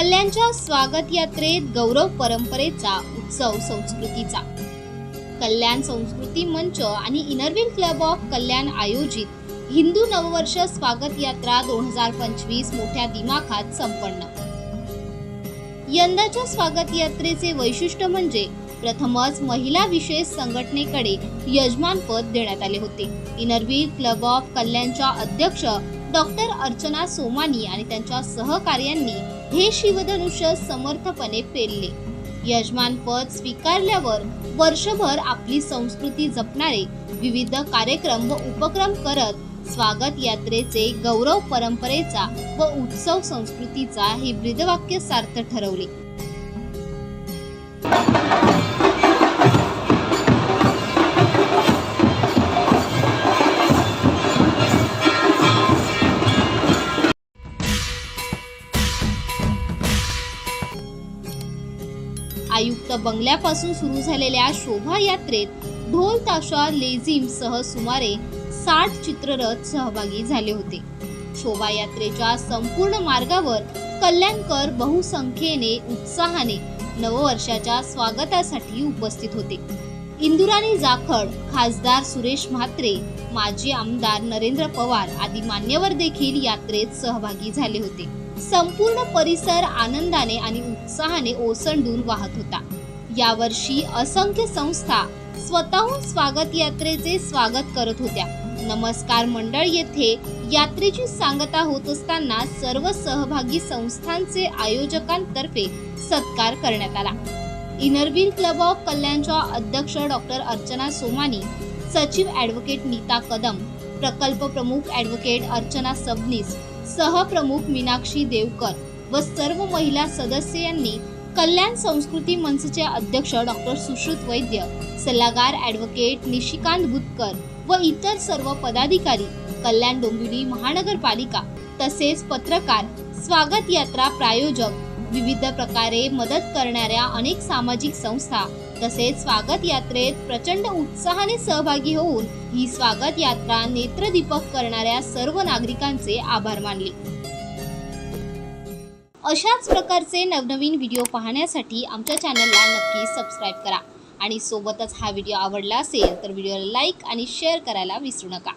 कल्याणच्या स्वागत यात्रेत गौरव परंपरेचा उत्सव संस्कृतीचा. कल्याण संस्कृती मंच आणि इनरव्हील क्लब ऑफ कल्याण आयोजित हिंदू नववर्ष स्वागत यात्रा दोन हजार पंचवीस मोठ्या दिमाखात संपन्न. यंदाच्या स्वागत यात्रेचे वैशिष्ट्य म्हणजे प्रथमच महिला विशेष संघटनेकडे यजमानपद देण्यात आले होते. इनरव्हील क्लब ऑफ कल्याणच्या अध्यक्ष डॉक्टर अर्चना सोमानी आणि त्यांच्या सहकार्यांनी हे शिवधनुष्य समर्थपणे पेरले यजमानपद स्वीकारल्यावर वर्षभर आपली संस्कृती जपणारे विविध कार्यक्रम व उपक्रम करत स्वागत यात्रेचे गौरव परंपरेचा व उत्सव संस्कृतीचा हे ब्रीदवाक्य सार्थ ठरवले. आयुक्त बंगल्यापासून सुरू झालेल्या शोभायात्रेत ढोल ताशा लेझिम सह सुमारे साठ चित्ररथ सहभागी झाले होते. शोभायात्रेच्या संपूर्ण मार्गावर कल्याणकर बहुसंख्येने उत्साहाने नववर्षाच्या स्वागतासाठी उपस्थित होते. इंदुराणी जाखड खासदार सुरेश म्हात्रे माजी आमदार नरेंद्र पवार आदी मान्यवर देखील यात्रेत सहभागी झाले होते. संपूर्ण परिसर आनंदाने आणि उत्साहाने ओसंडून वाहत होता. यावर्षी असंख्य संस्था स्वतःहून स्वागत यात्रेचे स्वागत करत होत्या. नमस्कार मंडळ येथे यात्रेची सांगता होत असताना सर्व सहभागी संस्थांचे आयोजकांतर्फे सत्कार करण्यात आला. इनरव्हील क्लब ऑफ कल्याणच्या अध्यक्ष डॉक्टर अर्चना सोमानी सचिव ॲडव्होकेट नीता कदम प्रकल्प प्रमुख ॲडव्होकेट अर्चना सबनीस सहप्रमुख मीनाक्षी देवकर व सर्व महिला सदस्य यांनी कल्याण संस्कृती मंचचे अध्यक्ष डॉक्टर सुश्रुत वैद्य सल्लागार ॲडव्होकेट निशिकांत बुतकर व इतर सर्व पदाधिकारी कल्याण डोंबिवली महानगरपालिका तसेच पत्रकार स्वागत यात्रा प्रायोजक विविध प्रकारे मदत करणाऱ्या अनेक सामाजिक संस्था तसेच स्वागत यात्रेत प्रचंड उत्साहाने सहभागी होऊन ही स्वागत यात्रा नेत्रदीपक करणाऱ्या सर्व नागरिकांचे आभार मानले. अशाच प्रकारचे नवनवीन व्हिडिओ पाहण्यासाठी आमच्या चॅनलला नक्की सबस्क्राईब करा. आणि सोबतच हा व्हिडिओ आवडला असेल तर व्हिडिओला लाईक आणि शेअर करायला विसरू नका.